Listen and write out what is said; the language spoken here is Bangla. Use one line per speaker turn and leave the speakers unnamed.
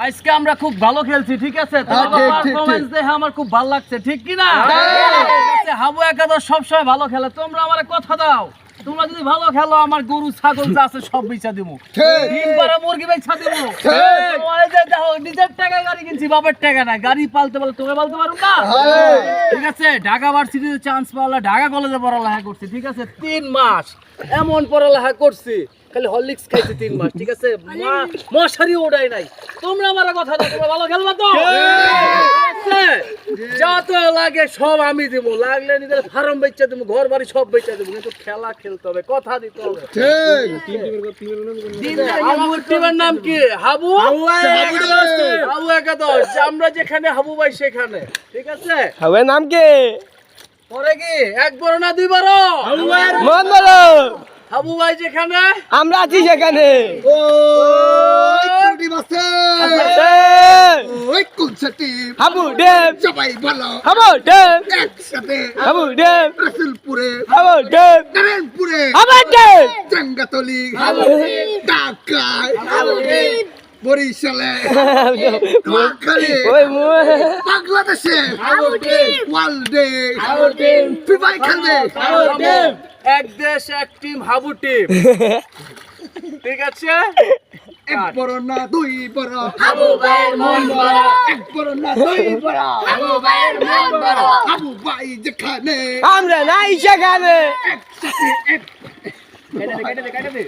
আজকে আমরা খুব ভালো খেলছি ঠিক আছে?
হ্যাঁ,
দেখে আমার খুব ভালো লাগছে ঠিক কি না
হ্যাঁ।
হাবু একাদশ সবসময় ভালো খেলে তোমরা আমার কথা দাও। তোমরা যদি ভালো খেলো আমার গরু ছাগল যা আছে সব বেচা দিব
ঠিক।
ডিম পাড়া মুরগি বেচা দিব
ঠিক।
তোমার এই যে দেখো নিজের টাকায় গাড়ি কিনছি বাপের টাকা না গাড়ি পালতে পারলে তোকে পালতে পারো না
হ্যাঁ।
ঠিক আছে ঢাকা ভার্সিটিতে চান্স পাওয়ালে ঢাকা কলেজে পড়ালেখা করছি ঠিক আছে তিন মাস এমন পড়ালেখা করছি খালি হরলিক্স খাইছি তিন মাস ঠিক আছে মা- মশারি ওড়াই নাই তোমরা আমার কথা দাও তোমরা ভালো খেলবা তো ঠিক আছে? যত লাগে সব আমি দিব। লাগলে নিজের ফার্ম বেচা দিব ঘর বাড়ি সব বেচা দিব। কিন্তু খেলা খেলতে হবে কথা দিতে হবে। টিমের নাম কি? হাবু? হাবু একাদশ। আমরা যেখানে হাবু ভাই সেখানে। ঠিক আছে?
হবে নাম কি?
পরে কি? এক বড় না দুই বড় হাবু ভাই যেখানে?
আমরা আছি সেখানে।
ওই
হাবু
সবাই ভালো
হাবু
একসাথে
হাবু
রসুলপুরে
হাবু ডেম
নারায়ণপুরে
হাবু ডেম
চাঙ্গাতলি ঢাকায় বরিশালে নোয়াখালী
ওই মুয়ে
বাংলাদেশে ওয়ার্ল্ডে ফিফাই খেলবে
এক দেশ এক টিম হাবু টিম ঠিক আছে
এক বড় না দুই বড়। হাবু ভাইয়ের মন বড়। এক বড় না দুই বড়। হাবু ভাইয়ের মন বড়। হাবু ভাই যেখানে।
আমরা নাই সেখানে।
একসাথে এক
কেটে দে কেটে দে কেটে দে।